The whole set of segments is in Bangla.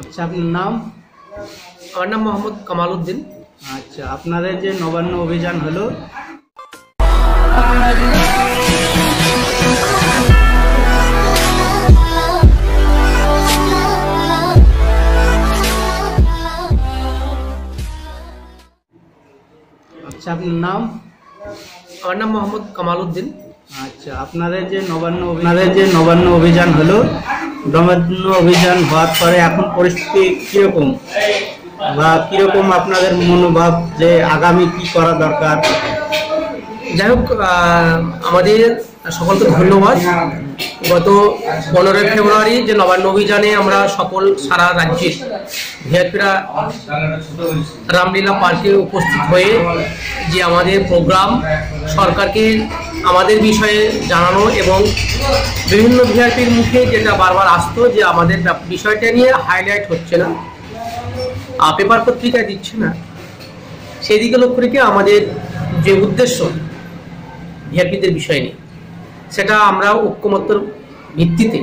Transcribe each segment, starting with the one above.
আচ্ছা আপনার নাম? আমার নাম মোহাম্মদ কামাল উদ্দিন আচ্ছা আপনাদের যে নবান্ন অভিযান হলো আচ্ছা আপনার নাম? আমার নাম মোহাম্মদ কামাল উদ্দিন আচ্ছা আপনাদের যে নবান্ন আপনাদের যে নবান্ন অভিযান হলো নবান্ন অভিযান হওয়ার পরে এখন পরিস্থিতি কীরকম? বা কীরকম আপনাদের মনোভাব যে আগামী কি করা দরকার? যাই হোক আমাদের সকলকে ধন্যবাদ। গত পনেরোই ফেব্রুয়ারি যে নবান্ন অভিযানে আমরা সকল, সারা রাজ্যের ভিআইপিরা রামলীলা পার্কে উপস্থিত হয়ে যে আমাদের প্রোগ্রাম, সরকারকে আমাদের বিষয়ে জানানো এবং বিভিন্ন ভিআইপির মুখে যেটা বারবার আসতো যে আমাদের বিষয়টা নিয়ে হাইলাইট হচ্ছে না। পেপার পত্রিকায় দিচ্ছে না। সেদিকে লক্ষ্য রেখে আমাদের যে উদ্দেশ্য ভিআইপিদের বিষয় নিয়ে, সেটা আমরা ঐক্যমত্যর ভিত্তিতে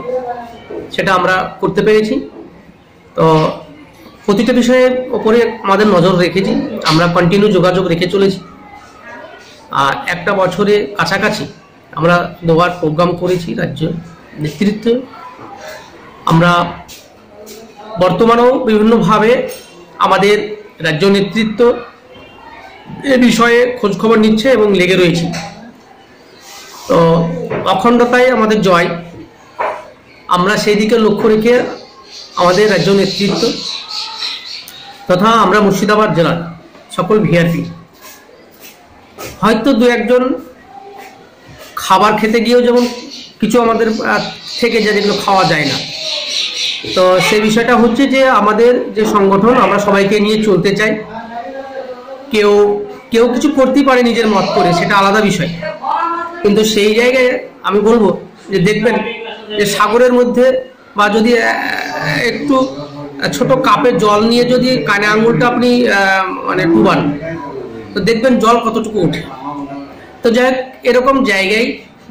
সেটা আমরা করতে পেরেছি। তো প্রতিটা বিষয়ের ওপরে আমাদের নজর রেখেছি। আমরা কন্টিনিউ যোগাযোগ রেখে চলেছি। একটা বছরে কাছাকাছি আমরা দুবার প্রোগ্রাম করেছি রাজ্য নেতৃত্ব। আমরা বর্তমানেও বিভিন্নভাবে আমাদের রাজ্য নেতৃত্ব এ বিষয়ে খোঁজখবর নিচ্ছে এবং লেগে রয়েছে। তো অখণ্ডতাই আমাদের জয়। আমরা সেই দিকে লক্ষ্য রেখে আমাদের রাজ্য নেতৃত্ব তথা আমরা মুর্শিদাবাদ জেলার সকল ভিআরপি হয়তো দু একজন খাবার খেতে গিয়েও যেমন কিছু আমাদের থেকে যায় যেগুলো খাওয়া যায় না। তো সেই বিষয়টা হচ্ছে যে আমাদের যে সংগঠন, আমরা সবাইকে নিয়ে চলতে চাই। কেউ কেউ কিছু করতেই পারে নিজের মত করে, সেটা আলাদা বিষয়। কিন্তু সেই জায়গায় আমি বলব যে দেখবেন যে সাগরের মধ্যে বা যদি একটু ছোট কাপে জল নিয়ে যদি কানে আঙুলটা আপনি মানে ডুবান তো দেখবেন জল কতটুকু ওঠে। তো যাই হোক, এরকম জায়গায়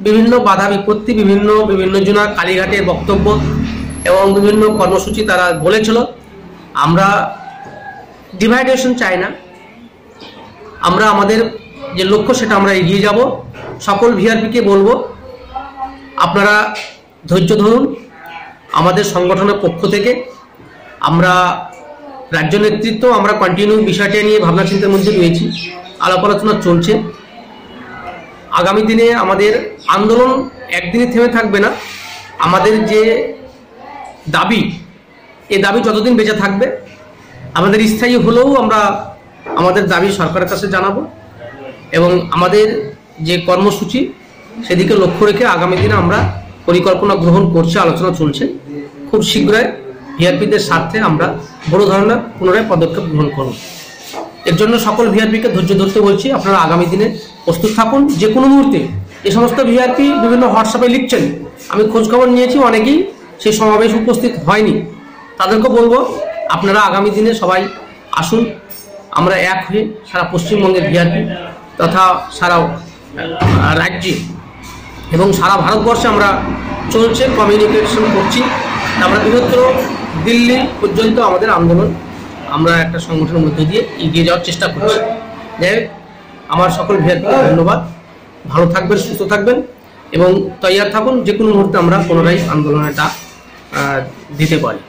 বিভিন্ন বাধা বিপত্তি বিভিন্ন বিভিন্ন জনা কালীঘাটের বক্তব্য এবং বিভিন্ন কর্মসূচি তারা বলেছিল। আমরা ডিভাইডেশন চাই না। আমরা আমাদের যে লক্ষ্য সেটা আমরা এগিয়ে যাব। সকল ভিআরপিকে বলব আপনারা ধৈর্য ধরুন। আমাদের সংগঠনের পক্ষ থেকে আমরা রাজ্য নেতৃত্ব আমরা কন্টিনিউ বিষয়টা নিয়ে ভাবনা চিন্তার মধ্যে রয়েছি। আলাপ আলোচনা চলছে। আগামী দিনে আমাদের আন্দোলন একদিনে থেমে থাকবে না। আমাদের যে দাবি এই দাবি যতদিন বেঁচে থাকবে, আমাদের স্থায়ী হলেও আমরা আমাদের দাবি সরকারের কাছে জানাব এবং আমাদের যে কর্মসূচি, সেদিকে লক্ষ্য রেখে আগামী দিনে আমরা পরিকল্পনা গ্রহণ করছি, আলোচনা চলছে। খুব শীঘ্রই ভিআরপিদের স্বার্থে আমরা বড় ধরনের পুনরায় পদক্ষেপ গ্রহণ করব। এর জন্য সকল ভিআরপিকে ধৈর্য ধরতে বলছি, আপনারা আগামী দিনে প্রস্তুত থাকুন। যে কোনো মুহূর্তে এই সমস্ত ভিআরপি বিভিন্ন হোয়াটসঅ্যাপে লিখছেন, আমি খোঁজখবর নিয়েছি, অনেকেই সেই সমাবেশ উপস্থিত হয়নি। তাদেরকে বলব, আপনারা আগামী দিনে সবাই আসুন। আমরা এক হয়ে সারা পশ্চিমবঙ্গের ভিআরপি তথা সারা রাজ্যে এবং সারা ভারতবর্ষে আমরা চলছে কমিউনিকেশন করছি। আমরা বৃহত্তর দিল্লি পর্যন্ত আমাদের আন্দোলন, আমরা একটা সংগঠনের মধ্যে দিয়ে এগিয়ে যাওয়ার চেষ্টা করছি। যাই আমার সকল ভিআরপিকে ধন্যবাদ। ভালো থাকবেন, সুস্থ থাকবেন এবং তৈয়ার থাকুন যে কোনো মুহূর্তে আমরা পুনরায় আন্দোলনটা দিতে পারি।